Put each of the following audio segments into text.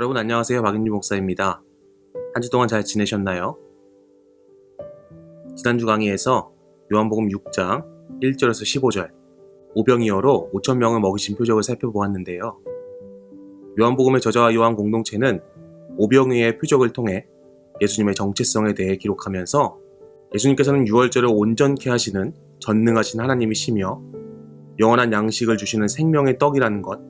여러분 안녕하세요. 박인주 목사입니다. 한 주 동안 잘 지내셨나요? 지난주 강의에서 요한복음 6장 1절에서 15절 오병이어로 5천 명을 먹이신 표적을 살펴보았는데요. 요한복음의 저자와 요한 공동체는 오병이어의 표적을 통해 예수님의 정체성에 대해 기록하면서 예수님께서는 유월절을 온전케 하시는 전능하신 하나님이시며 영원한 양식을 주시는 생명의 떡이라는 것,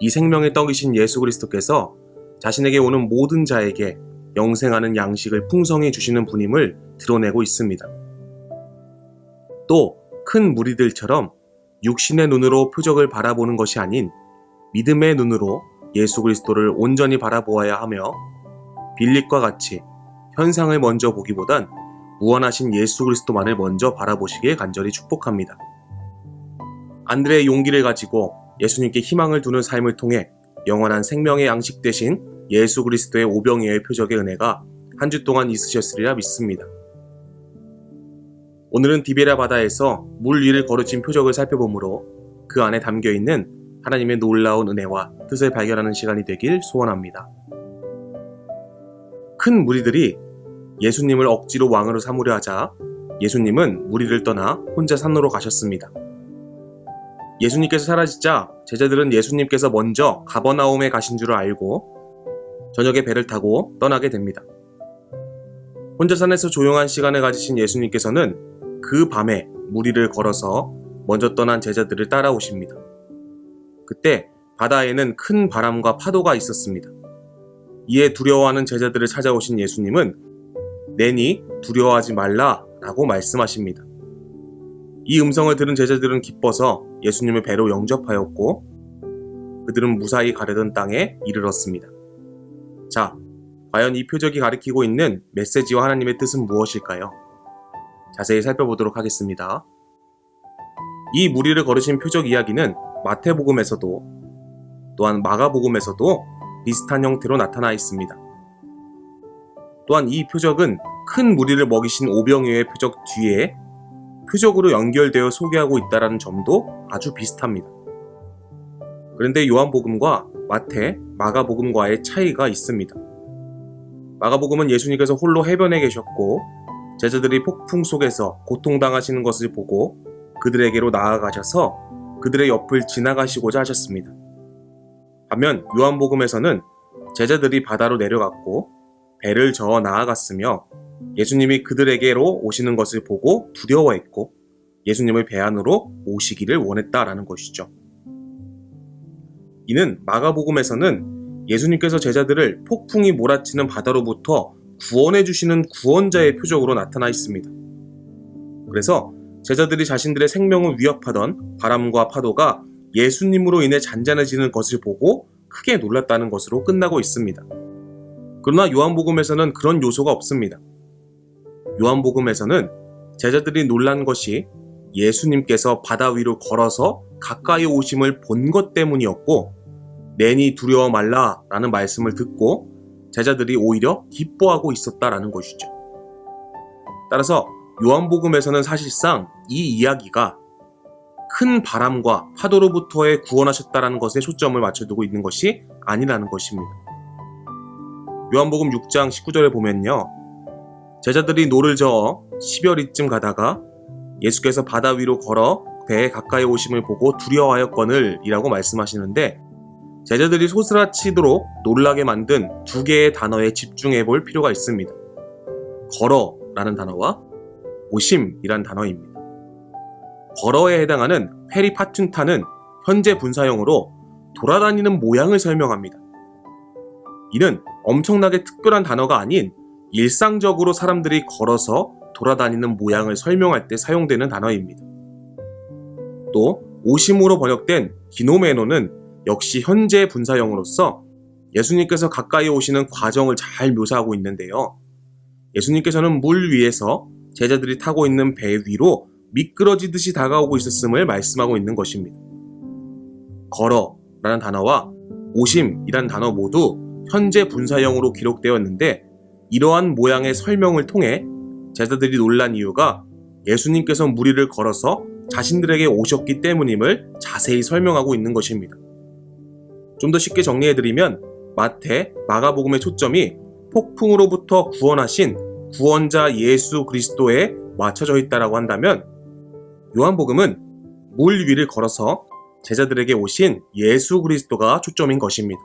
이 생명의 떡이신 예수 그리스도께서 자신에게 오는 모든 자에게 영생하는 양식을 풍성히 주시는 분임을 드러내고 있습니다. 또 큰 무리들처럼 육신의 눈으로 표적을 바라보는 것이 아닌 믿음의 눈으로 예수 그리스도를 온전히 바라보아야 하며 빌립과 같이 현상을 먼저 보기보단 무한하신 예수 그리스도만을 먼저 바라보시길 간절히 축복합니다. 안드레의 용기를 가지고 예수님께 희망을 두는 삶을 통해 영원한 생명의 양식 대신 예수 그리스도의 오병이어의 표적의 은혜가 한 주 동안 있으셨으리라 믿습니다. 오늘은 디베라 바다에서 물 위를 걸으신 표적을 살펴보므로 그 안에 담겨 있는 하나님의 놀라운 은혜와 뜻을 발견하는 시간이 되길 소원합니다. 큰 무리들이 예수님을 억지로 왕으로 삼으려 하자 예수님은 무리를 떠나 혼자 산으로 가셨습니다. 예수님께서 사라지자 제자들은 예수님께서 먼저 가버나움에 가신 줄 알고 저녁에 배를 타고 떠나게 됩니다. 혼자 산에서 조용한 시간을 가지신 예수님께서는 그 밤에 무리를 걸어서 먼저 떠난 제자들을 따라오십니다. 그때 바다에는 큰 바람과 파도가 있었습니다. 이에 두려워하는 제자들을 찾아오신 예수님은 내니 두려워하지 말라 라고 말씀하십니다. 이 음성을 들은 제자들은 기뻐서 예수님을 배로 영접하였고 그들은 무사히 가려던 땅에 이르렀습니다. 자, 과연 이 표적이 가리키고 있는 메시지와 하나님의 뜻은 무엇일까요? 자세히 살펴보도록 하겠습니다. 이 무리를 걸으신 표적 이야기는 마태복음에서도 또한 마가복음에서도 비슷한 형태로 나타나 있습니다. 또한 이 표적은 큰 무리를 먹이신 오병이어의 표적 뒤에 표적으로 연결되어 소개하고 있다는 점도 아주 비슷합니다. 그런데 요한복음과 마태, 마가복음과의 차이가 있습니다. 마가복음은 예수님께서 홀로 해변에 계셨고 제자들이 폭풍 속에서 고통당하시는 것을 보고 그들에게로 나아가셔서 그들의 옆을 지나가시고자 하셨습니다. 반면 요한복음에서는 제자들이 바다로 내려갔고 배를 저어 나아갔으며 예수님이 그들에게로 오시는 것을 보고 두려워했고 예수님을 배 안으로 모시기를 원했다라는 것이죠. 이는 마가복음에서는 예수님께서 제자들을 폭풍이 몰아치는 바다로부터 구원해 주시는 구원자의 표적으로 나타나 있습니다. 그래서 제자들이 자신들의 생명을 위협하던 바람과 파도가 예수님으로 인해 잔잔해지는 것을 보고 크게 놀랐다는 것으로 끝나고 있습니다. 그러나 요한복음에서는 그런 요소가 없습니다. 요한복음에서는 제자들이 놀란 것이 예수님께서 바다 위로 걸어서 가까이 오심을 본 것 때문이었고, 내니 두려워 말라 라는 말씀을 듣고 제자들이 오히려 기뻐하고 있었다라는 것이죠. 따라서 요한복음에서는 사실상 이 이야기가 큰 바람과 파도로부터의 구원하셨다라는 것에 초점을 맞춰두고 있는 것이 아니라는 것입니다. 요한복음 6장 19절에 보면요. 제자들이 노를 저어 10여리쯤 가다가 예수께서 바다 위로 걸어 배에 가까이 오심을 보고 두려워하였거늘 이라고 말씀하시는데 제자들이 소스라치도록 놀라게 만든 두 개의 단어에 집중해 볼 필요가 있습니다. 걸어 라는 단어와 오심이란 단어입니다. 걸어에 해당하는 페리파툰타는 현재 분사형으로 돌아다니는 모양을 설명합니다. 이는 엄청나게 특별한 단어가 아닌 일상적으로 사람들이 걸어서 돌아다니는 모양을 설명할 때 사용되는 단어입니다. 또 오심으로 번역된 기노메노는 역시 현재 분사형으로서 예수님께서 가까이 오시는 과정을 잘 묘사하고 있는데요. 예수님께서는 물 위에서 제자들이 타고 있는 배 위로 미끄러지듯이 다가오고 있었음을 말씀하고 있는 것입니다. 걸어 라는 단어와 오심이란 단어 모두 현재 분사형으로 기록되었는데 이러한 모양의 설명을 통해 제자들이 놀란 이유가 예수님께서 무리를 걸어서 자신들에게 오셨기 때문임을 자세히 설명하고 있는 것입니다. 좀 더 쉽게 정리해드리면 마태, 마가복음의 초점이 폭풍으로부터 구원하신 구원자 예수 그리스도에 맞춰져 있다라고 한다면 요한복음은 물 위를 걸어서 제자들에게 오신 예수 그리스도가 초점인 것입니다.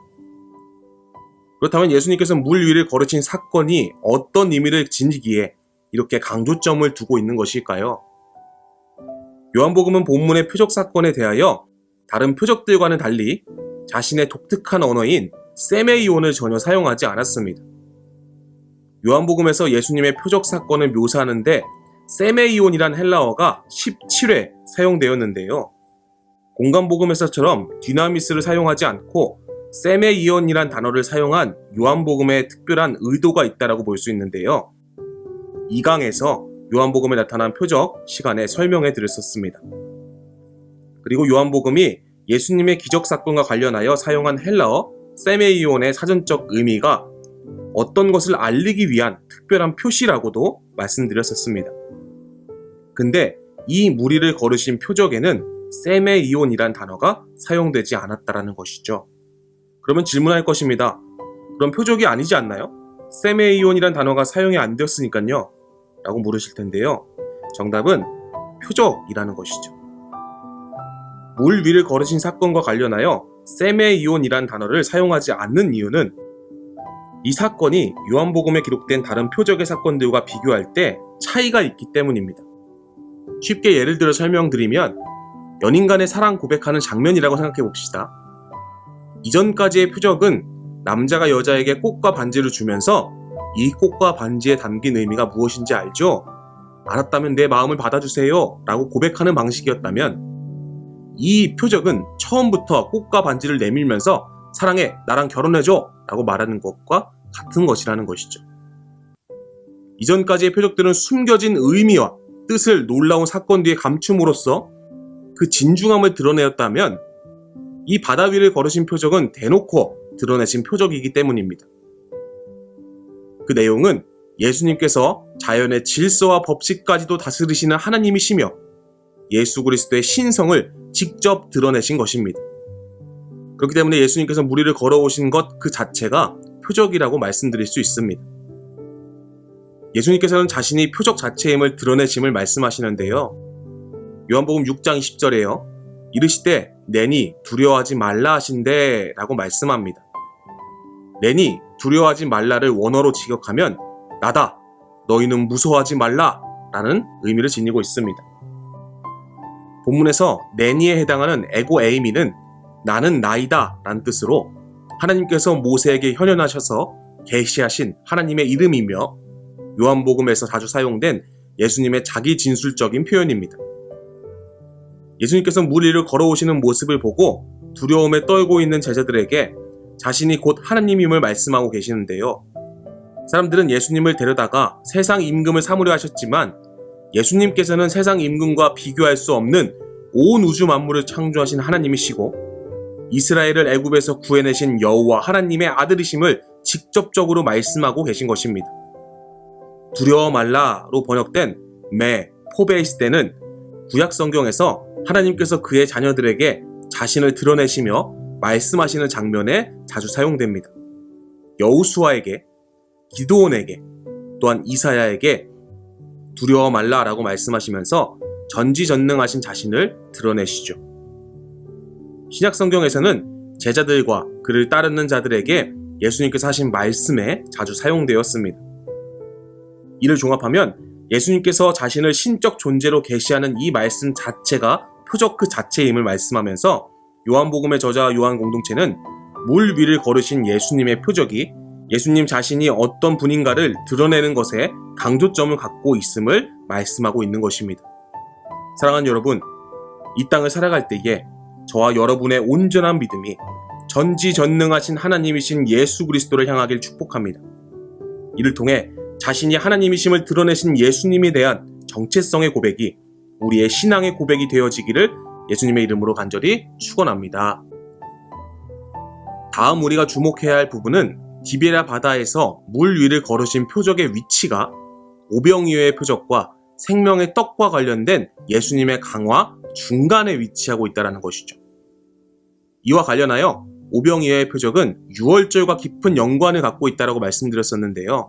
그렇다면 예수님께서 물 위를 걸으신 사건이 어떤 의미를 지니기에 이렇게 강조점을 두고 있는 것일까요? 요한복음은 본문의 표적 사건에 대하여 다른 표적들과는 달리 자신의 독특한 언어인 세메이온을 전혀 사용하지 않았습니다. 요한복음에서 예수님의 표적 사건을 묘사하는데 세메이온이란 헬라어가 17회 사용되었는데요. 공간복음에서처럼 디나미스를 사용하지 않고 세메이온이란 단어를 사용한 요한복음에 특별한 의도가 있다라고 볼 수 있는데요. 2강에서 요한복음에 나타난 표적 시간에 설명해 드렸었습니다. 그리고 요한복음이 예수님의 기적 사건과 관련하여 사용한 헬라어 세메이온의 사전적 의미가 어떤 것을 알리기 위한 특별한 표시라고도 말씀드렸었습니다. 근데 이 무리를 걸으신 표적에는 세메이온이란 단어가 사용되지 않았다라는 것이죠. 그러면 질문할 것입니다. 그럼 표적이 아니지 않나요? 세메이온이란 단어가 사용이 안 되었으니까요. 라고 물으실 텐데요. 정답은 표적이라는 것이죠. 물 위를 걸으신 사건과 관련하여 세메이온이란 단어를 사용하지 않는 이유는 이 사건이 요한복음에 기록된 다른 표적의 사건들과 비교할 때 차이가 있기 때문입니다. 쉽게 예를 들어 설명드리면 연인 간의 사랑 고백하는 장면이라고 생각해 봅시다. 이전까지의 표적은 남자가 여자에게 꽃과 반지를 주면서 이 꽃과 반지에 담긴 의미가 무엇인지 알죠? 알았다면 내 마음을 받아주세요. 라고 고백하는 방식이었다면 이 표적은 처음부터 꽃과 반지를 내밀면서 사랑해, 나랑 결혼해줘. 라고 말하는 것과 같은 것이라는 것이죠. 이전까지의 표적들은 숨겨진 의미와 뜻을 놀라운 사건 뒤에 감춤으로써 그 진중함을 드러내었다면 이 바다 위를 걸으신 표적은 대놓고 드러내신 표적이기 때문입니다. 그 내용은 예수님께서 자연의 질서와 법칙까지도 다스리시는 하나님이시며 예수 그리스도의 신성을 직접 드러내신 것입니다. 그렇기 때문에 예수님께서 무리를 걸어오신 것 그 자체가 표적이라고 말씀드릴 수 있습니다. 예수님께서는 자신이 표적 자체임을 드러내심을 말씀하시는데요. 요한복음 6장 20절에요. 이르시되 내니 두려워하지 말라 하신대 라고 말씀합니다. 내니 두려워하지 말라를 원어로 직역하면 나다 너희는 무서워하지 말라 라는 의미를 지니고 있습니다. 본문에서 내니에 해당하는 에고 에이미는 나는 나이다 라는 뜻으로 하나님께서 모세에게 현현하셔서 계시하신 하나님의 이름이며 요한복음에서 자주 사용된 예수님의 자기 진술적인 표현입니다. 예수님께서 물 위를 걸어오시는 모습을 보고 두려움에 떨고 있는 제자들에게 자신이 곧 하나님임을 말씀하고 계시는데요. 사람들은 예수님을 데려다가 세상 임금을 삼으려 하셨지만 예수님께서는 세상 임금과 비교할 수 없는 온 우주 만물을 창조하신 하나님이시고 이스라엘을 애굽에서 구해내신 여호와 하나님의 아들이심을 직접적으로 말씀하고 계신 것입니다. 두려워 말라로 번역된 메 포베이스 때는 구약 성경에서 하나님께서 그의 자녀들에게 자신을 드러내시며 말씀하시는 장면에 자주 사용됩니다. 여우수아에게, 기도원에게, 또한 이사야에게 두려워 말라라고 말씀하시면서 전지전능하신 자신을 드러내시죠. 신약 성경에서는 제자들과 그를 따르는 자들에게 예수님께서 하신 말씀에 자주 사용되었습니다. 이를 종합하면 예수님께서 자신을 신적 존재로 계시하는 이 말씀 자체가 표적 그 자체임을 말씀하면서 요한복음의 저자 요한 공동체는 물 위를 걸으신 예수님의 표적이 예수님 자신이 어떤 분인가를 드러내는 것에 강조점을 갖고 있음을 말씀하고 있는 것입니다. 사랑하는 여러분, 이 땅을 살아갈 때에 저와 여러분의 온전한 믿음이 전지전능하신 하나님이신 예수 그리스도를 향하길 축복합니다. 이를 통해 자신이 하나님이심을 드러내신 예수님에 대한 정체성의 고백이 우리의 신앙의 고백이 되어지기를 예수님의 이름으로 간절히 축원합니다. 다음 우리가 주목해야 할 부분은 디베라 바다에서 물 위를 걸으신 표적의 위치가 오병이어의 표적과 생명의 떡과 관련된 예수님의 강화 중간에 위치하고 있다는 것이죠. 이와 관련하여 오병이어의 표적은 유월절과 깊은 연관을 갖고 있다고 말씀드렸었는데요.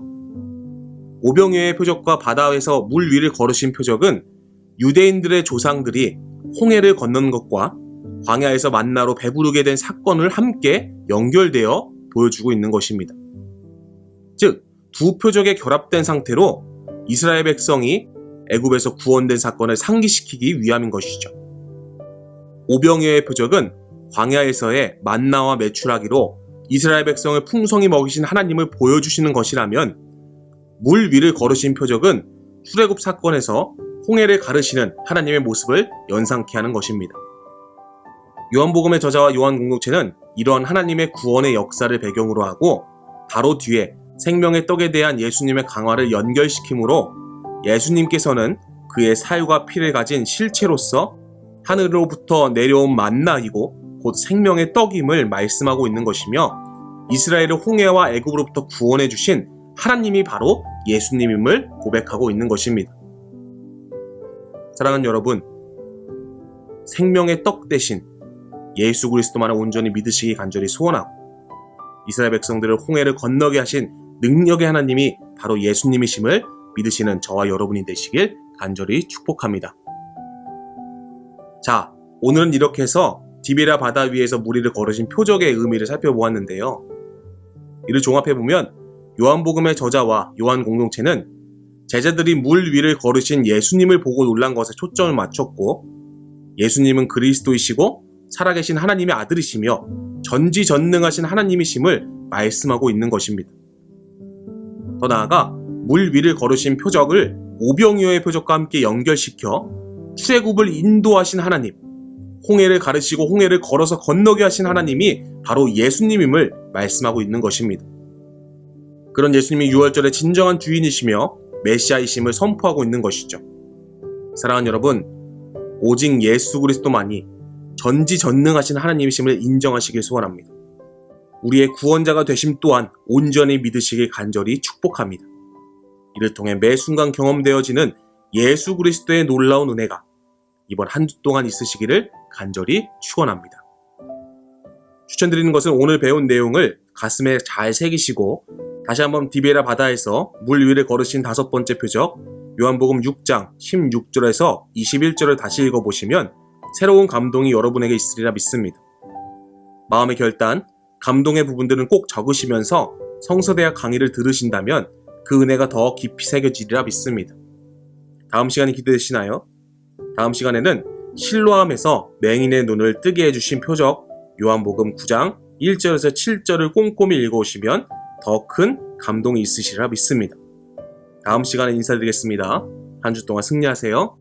오병이어의 표적과 바다에서 물 위를 걸으신 표적은 유대인들의 조상들이 홍해를 건넌 것과 광야에서 만나로 배부르게 된 사건을 함께 연결되어 보여주고 있는 것입니다. 즉, 두 표적에 결합된 상태로 이스라엘 백성이 애굽에서 구원된 사건을 상기시키기 위함인 것이죠. 오병이어의 표적은 광야에서의 만나와 매출하기로 이스라엘 백성을 풍성히 먹이신 하나님을 보여주시는 것이라면 물 위를 걸으신 표적은 출애굽 사건에서 홍해를 가르시는 하나님의 모습을 연상케 하는 것입니다. 요한복음의 저자와 요한 공동체는 이러한 하나님의 구원의 역사를 배경으로 하고 바로 뒤에 생명의 떡에 대한 예수님의 강화를 연결시키므로 예수님께서는 그의 살과 피를 가진 실체로서 하늘로부터 내려온 만나이고 곧 생명의 떡임을 말씀하고 있는 것이며 이스라엘을 홍해와 애굽으로부터 구원해 주신 하나님이 바로 예수님임을 고백하고 있는 것입니다. 사랑하는 여러분, 생명의 떡 대신 예수 그리스도만을 온전히 믿으시기 간절히 소원하고 이스라엘 백성들을 홍해를 건너게 하신 능력의 하나님이 바로 예수님이심을 믿으시는 저와 여러분이 되시길 간절히 축복합니다. 자, 오늘은 이렇게 해서 디베라 바다 위에서 무리를 걸으신 표적의 의미를 살펴보았는데요. 이를 종합해보면 요한복음의 저자와 요한 공동체는 제자들이 물 위를 걸으신 예수님을 보고 놀란 것에 초점을 맞췄고 예수님은 그리스도이시고 살아계신 하나님의 아들이시며 전지전능하신 하나님이심을 말씀하고 있는 것입니다. 더 나아가 물 위를 걸으신 표적을 오병이어의 표적과 함께 연결시켜 출애굽을 인도하신 하나님, 홍해를 가르시고 홍해를 걸어서 건너게 하신 하나님이 바로 예수님임을 말씀하고 있는 것입니다. 그런 예수님이 6월절의 진정한 주인이시며 메시아이심을 선포하고 있는 것이죠. 사랑하는 여러분, 오직 예수 그리스도만이 전지전능하신 하나님이심을 인정하시길 소원합니다. 우리의 구원자가 되심 또한 온전히 믿으시길 간절히 축복합니다. 이를 통해 매 순간 경험되어지는 예수 그리스도의 놀라운 은혜가 이번 한 주 동안 있으시기를 간절히 축원합니다. 추천드리는 것은 오늘 배운 내용을 가슴에 잘 새기시고 다시 한번 디베라 바다에서 물 위를 걸으신 다섯 번째 표적 요한복음 6장 16절에서 21절을 다시 읽어보시면 새로운 감동이 여러분에게 있으리라 믿습니다. 마음의 결단, 감동의 부분들은 꼭 적으시면서 성서대학 강의를 들으신다면 그 은혜가 더 깊이 새겨지리라 믿습니다. 다음 시간이 기대되시나요? 다음 시간에는 실로암에서 맹인의 눈을 뜨게 해주신 표적 요한복음 9장 1절에서 7절을 꼼꼼히 읽어오시면 더 큰 감동이 있으시리라 믿습니다. 다음 시간에 인사드리겠습니다. 한 주 동안 승리하세요.